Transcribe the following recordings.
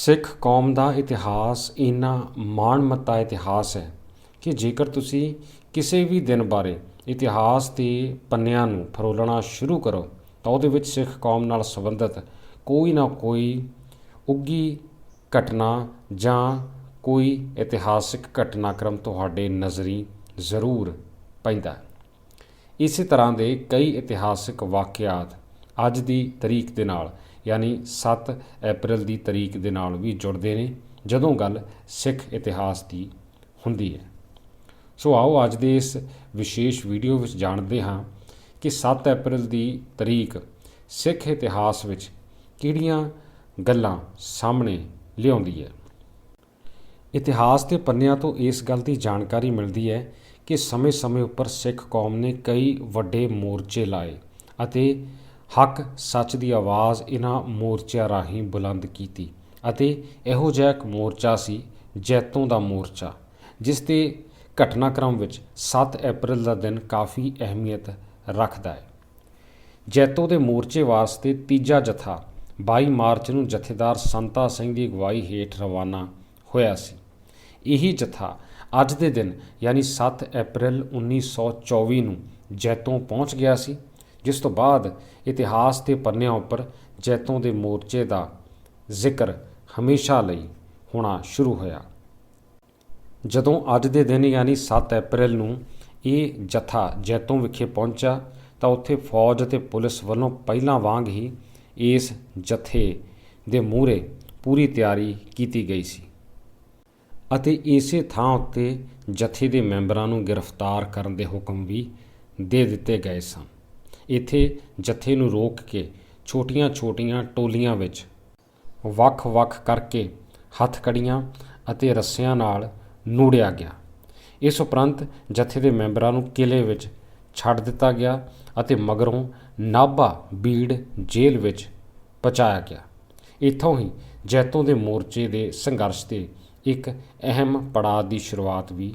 ਸਿੱਖ ਕੌਮ ਦਾ ਇਤਿਹਾਸ ਇੰਨਾ ਮਾਣਮੱਤਾ ਇਤਿਹਾਸ ਹੈ ਕਿ ਜੇਕਰ ਤੁਸੀਂ ਕਿਸੇ ਵੀ ਦਿਨ ਬਾਰੇ ਇਤਿਹਾਸ ਦੇ ਪੰਨਿਆਂ ਨੂੰ ਫਰੋਲਣਾ ਸ਼ੁਰੂ ਕਰੋ, ਤਾਂ ਉਹਦੇ ਵਿੱਚ ਸਿੱਖ ਕੌਮ ਨਾਲ ਸੰਬੰਧਿਤ ਕੋਈ ਨਾ ਕੋਈ ਉੱਗੀ ਘਟਨਾ ਜਾਂ ਕੋਈ ਇਤਿਹਾਸਿਕ ਘਟਨਾਕ੍ਰਮ ਤੁਹਾਡੇ ਨਜ਼ਰੀ ਜ਼ਰੂਰ ਪੈਂਦਾ ਹੈ। ਇਸੇ ਤਰ੍ਹਾਂ ਦੇ ਕਈ ਇਤਿਹਾਸਿਕ ਵਾਕਿਆਤ ਅੱਜ ਦੀ ਤਰੀਕ ਦੇ ਨਾਲ ਯਾਨੀ 7 ਅਪ੍ਰੈਲ ਦੀ ਤਰੀਕ ਦੇ ਨਾਲ ਵੀ ਜੁੜਦੇ ਨੇ, ਜਦੋਂ ਗੱਲ ਸਿੱਖ ਇਤਿਹਾਸ ਦੀ ਹੁੰਦੀ ਹੈ। ਸੋ ਆਓ ਅੱਜ ਦੇ ਇਸ ਵਿਸ਼ੇਸ਼ ਵੀਡੀਓ ਵਿੱਚ ਜਾਣਦੇ ਹਾਂ ਕਿ 7 ਅਪ੍ਰੈਲ ਦੀ ਤਰੀਕ ਸਿੱਖ ਇਤਿਹਾਸ ਵਿੱਚ ਕਿਹੜੀਆਂ ਗੱਲਾਂ ਸਾਹਮਣੇ ਲਿਆਉਂਦੀ ਹੈ। ਇਤਿਹਾਸ ਦੇ ਪੰਨਿਆਂ ਤੋਂ ਇਸ ਗੱਲ ਦੀ ਜਾਣਕਾਰੀ ਮਿਲਦੀ ਹੈ ਕਿ ਸਮੇਂ-ਸਮੇਂ ਉੱਪਰ ਸਿੱਖ ਕੌਮ ਨੇ ਕਈ ਵੱਡੇ ਮੋਰਚੇ ਲਾਏ ਅਤੇ ਹੱਕ, ਸੱਚ ਦੀ ਆਵਾਜ਼ ਇਹਨਾਂ ਮੋਰਚਿਆਂ ਰਾਹੀਂ ਬੁਲੰਦ ਕੀਤੀ ਅਤੇ ਇਹੋ ਜਿਹਾ ਇੱਕ ਮੋਰਚਾ ਸੀ, ਜੈਤੋਂ ਦਾ ਮੋਰਚਾ, ਜਿਸ ਦੇ ਘਟਨਾਕ੍ਰਮ ਵਿੱਚ 7 ਅਪ੍ਰੈਲ ਦਾ ਦਿਨ ਕਾਫੀ ਅਹਿਮੀਅਤ ਰੱਖਦਾ ਹੈ। ਜੈਤੋ ਦੇ ਮੋਰਚੇ ਵਾਸਤੇ ਤੀਜਾ ਜਥਾ 22 ਮਾਰਚ ਨੂੰ ਜਥੇਦਾਰ ਸੰਤਾ ਸਿੰਘ ਦੀ ਅਗਵਾਈ ਹੇਠ ਰਵਾਨਾ ਹੋਇਆ ਸੀ। ਇਹੀ ਜਥਾ ਅੱਜ ਦੇ ਦਿਨ, ਯਾਨੀ 7 ਅਪ੍ਰੈਲ 1924 ਨੂੰ ਜੈਤੋਂ ਪਹੁੰਚ ਗਿਆ ਸੀ। ਜਿਸ ਤੋਂ ਬਾਅਦ ਇਤਿਹਾਸ ਦੇ ਪੰਨਿਆਂ ਉੱਪਰ ਜੈਤੋਂ ਦੇ ਮੋਰਚੇ ਦਾ ਜ਼ਿਕਰ ਹਮੇਸ਼ਾ ਲਈ ਹੋਣਾ ਸ਼ੁਰੂ ਹੋਇਆ। ਜਦੋਂ ਅੱਜ ਦੇ ਦਿਨ ਯਾਨੀ 7 ਅਪ੍ਰੈਲ ਨੂੰ ਇਹ ਜਥਾ ਜੈਤੋਂ ਵਿਖੇ ਪਹੁੰਚਾ ਤਾਂ ਉੱਥੇ ਫੌਜ ਅਤੇ ਪੁਲਿਸ ਵੱਲੋਂ ਪਹਿਲਾਂ ਵਾਂਗ ਹੀ ਇਸ ਜਥੇ ਦੇ ਮੂਹਰੇ ਪੂਰੀ ਤਿਆਰੀ ਕੀਤੀ ਗਈ ਸੀ ਅਤੇ ਇਸੇ ਥਾਂ ਉੱਤੇ ਜਥੇ ਦੇ ਮੈਂਬਰਾਂ ਨੂੰ ਗ੍ਰਿਫਤਾਰ ਕਰਨ ਦੇ ਹੁਕਮ ਵੀ ਦੇ ਦਿੱਤੇ ਗਏ ਸਨ। ਇੱਥੇ ਜਥੇ ਨੂੰ ਰੋਕ ਕੇ ਛੋਟੀਆਂ-ਛੋਟੀਆਂ ਟੋਲੀਆਂ ਵਿੱਚ ਵੱਖ-ਵੱਖ ਕਰਕੇ ਹੱਥਕੜੀਆਂ ਅਤੇ ਰੱਸਿਆਂ ਨਾਲ ਨੂੜਿਆ ਗਿਆ। ਇਸ ਉਪਰੰਤ ਜਥੇ ਦੇ ਮੈਂਬਰਾਂ ਨੂੰ ਕਿਲੇ ਵਿੱਚ ਛੱਡ ਦਿੱਤਾ ਗਿਆ ਅਤੇ ਮਗਰੋਂ ਨਾਭਾ ਬੀੜ ਜੇਲ੍ਹ ਵਿੱਚ ਪਹੁੰਚਾਇਆ ਗਿਆ। ਇੱਥੋਂ ਹੀ ਜੈਤੋਂ ਦੇ ਮੋਰਚੇ ਦੇ ਸੰਘਰਸ਼ 'ਤੇ ਇੱਕ ਅਹਿਮ ਪੜਾਅ ਦੀ ਸ਼ੁਰੂਆਤ ਵੀ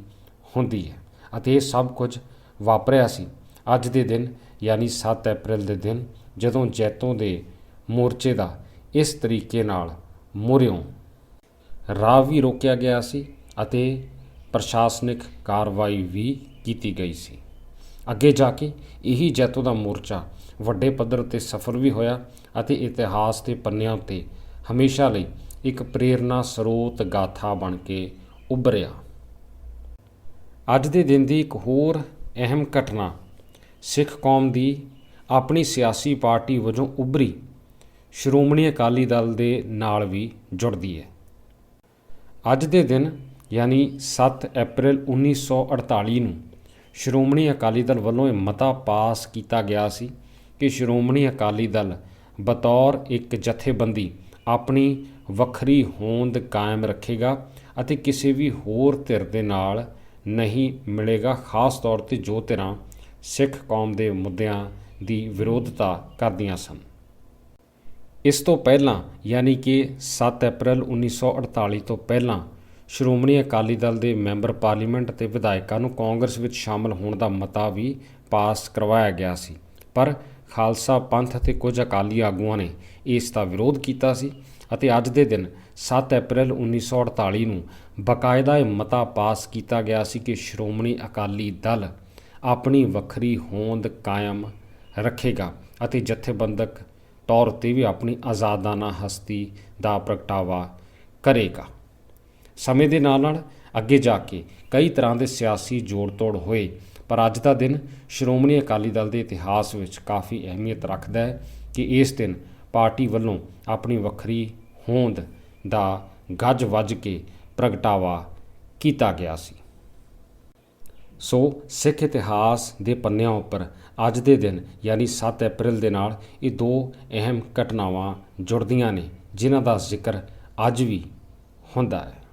ਹੁੰਦੀ ਹੈ ਅਤੇ ਇਹ ਸਭ ਕੁਝ ਵਾਪਰਿਆ ਸੀ। ਅੱਜ ਦੇ ਦਿਨ ਯਾਨੀ 7 ਅਪ੍ਰੈਲ ਦੇ ਦਿਨ, ਜਦੋਂ ਜੈਤੋਂ ਦੇ ਮੋਰਚੇ ਦਾ ਇਸ ਤਰੀਕੇ ਨਾਲ ਮੁਰਿਓਂ ਰਾਹ ਵੀ ਰੋਕਿਆ ਗਿਆ ਸੀ ਅਤੇ ਪ੍ਰਸ਼ਾਸਨਿਕ ਕਾਰਵਾਈ ਵੀ ਕੀਤੀ ਗਈ ਸੀ। ਅੱਗੇ ਜਾ ਕੇ ਇਹੀ ਜੈਤੋਂ ਦਾ ਮੋਰਚਾ ਵੱਡੇ ਪੱਧਰ ਤੇ ਸਫਲ ਵੀ ਹੋਇਆ ਅਤੇ ਇਤਿਹਾਸ ਦੇ ਪੰਨਿਆਂ ਉੱਤੇ ਹਮੇਸ਼ਾ ਲਈ ਇੱਕ ਪ੍ਰੇਰਨਾ ਸਰੋਤ ਗਾਥਾ ਬਣ ਕੇ ਉੱਭਰਿਆ। ਅੱਜ ਦੇ ਦਿਨ ਦੀ ਇੱਕ ਹੋਰ ਅਹਿਮ ਘਟਨਾ ਸਿੱਖ ਕੌਮ ਦੀ ਆਪਣੀ ਸਿਆਸੀ ਪਾਰਟੀ ਵਜੋਂ ਉਭਰੀ ਸ਼੍ਰੋਮਣੀ ਅਕਾਲੀ ਦਲ ਦੇ ਨਾਲ ਵੀ ਜੁੜਦੀ ਹੈ। ਅੱਜ ਦੇ ਦਿਨ, ਯਾਨੀ 7 ਅਪ੍ਰੈਲ 1948 ਨੂੰ ਸ਼੍ਰੋਮਣੀ ਅਕਾਲੀ ਦਲ ਵੱਲੋਂ ਇਹ ਮਤਾ ਪਾਸ ਕੀਤਾ ਗਿਆ ਸੀ ਕਿ ਸ਼੍ਰੋਮਣੀ ਅਕਾਲੀ ਦਲ ਬਤੌਰ ਇੱਕ ਜਥੇਬੰਦੀ ਆਪਣੀ ਵੱਖਰੀ ਹੋਂਦ ਕਾਇਮ ਰੱਖੇਗਾ ਅਤੇ ਕਿਸੇ ਵੀ ਹੋਰ ਧਿਰ ਦੇ ਨਾਲ ਨਹੀਂ ਮਿਲੇਗਾ, ਖਾਸ ਤੌਰ ਤੇ ਜੋ ਧਿਰਾਂ ਸਿੱਖ ਕੌਮ ਦੇ ਮੁੱਦਿਆਂ ਦੀ ਵਿਰੋਧਤਾ ਕਰਦੀਆਂ ਸਨ। ਇਸ ਤੋਂ ਪਹਿਲਾਂ, ਯਾਨੀ ਕਿ 7 ਅਪ੍ਰੈਲ 1948 ਤੋਂ ਪਹਿਲਾਂ, ਸ਼੍ਰੋਮਣੀ ਅਕਾਲੀ ਦਲ ਦੇ ਮੈਂਬਰ ਪਾਰਲੀਮੈਂਟ ਤੇ ਵਿਧਾਇਕਾਂ ਨੂੰ ਕਾਂਗਰਸ ਵਿੱਚ ਸ਼ਾਮਲ ਹੋਣ ਦਾ ਮਤਾ ਵੀ ਪਾਸ ਕਰਵਾਇਆ ਗਿਆ ਸੀ। ਪਰ ਖਾਲਸਾ ਪੰਥ ਅਤੇ ਕੁਝ ਅਕਾਲੀ ਆਗੂਆਂ ਨੇ ਇਸ ਦਾ ਵਿਰੋਧ ਕੀਤਾ ਸੀ ਅਤੇ ਅੱਜ ਦੇ ਦਿਨ 7 ਅਪ੍ਰੈਲ 1948 ਨੂੰ ਬਕਾਇਦਾ ਇਹ ਮਤਾ ਪਾਸ ਕੀਤਾ ਗਿਆ ਸੀ ਕਿ ਸ਼੍ਰੋਮਣੀ ਅਕਾਲੀ ਦਲ ਆਪਣੀ ਵੱਖਰੀ ਹੋਂਦ ਕਾਇਮ ਰੱਖੇਗਾ ਅਤੇ ਜਥੇਬੰਦਕ ਤੌਰ ਤੇ ਵੀ ਆਪਣੀ ਆਜ਼ਾਦਾਨਾ ਹਸਤੀ ਦਾ ਪ੍ਰਗਟਾਵਾ ਕਰੇਗਾ। ਸਮੇਂ ਦੇ ਨਾਲ ਨਾਲ ਅੱਗੇ ਜਾ ਕੇ ਕਈ ਤਰ੍ਹਾਂ ਦੇ ਸਿਆਸੀ ਜੋੜ-ਤੋੜ ਹੋਏ, ਪਰ ਅੱਜ ਦਾ ਦਿਨ ਸ਼੍ਰੋਮਣੀ ਅਕਾਲੀ ਦਲ ਦੇ ਇਤਿਹਾਸ ਵਿੱਚ ਕਾਫੀ ਅਹਿਮੀਅਤ ਰੱਖਦਾ ਹੈ ਕਿ ਇਸ ਦਿਨ ਪਾਰਟੀ ਵੱਲੋਂ ਆਪਣੀ ਵੱਖਰੀ ਹੋਂਦ ਦਾ ਗੱਜ ਵੱਜ ਕੇ ਪ੍ਰਗਟਾਵਾ ਕੀਤਾ ਗਿਆ ਸੀ। ਸੋ ਸਿੱਖ ਇਤਿਹਾਸ ਦੇ ਪੰਨਿਆਂ ਉੱਪਰ ਅੱਜ ਦੇ ਦਿਨ, ਯਾਨੀ 7 ਅਪ੍ਰੈਲ ਦੇ ਨਾਲ, ਇਹ ਦੋ ਅਹਿਮ ਘਟਨਾਵਾਂ ਜੁੜਦੀਆਂ ਨੇ, ਜਿਨ੍ਹਾਂ ਦਾ ਜ਼ਿਕਰ ਅੱਜ ਵੀ ਹੁੰਦਾ ਹੈ।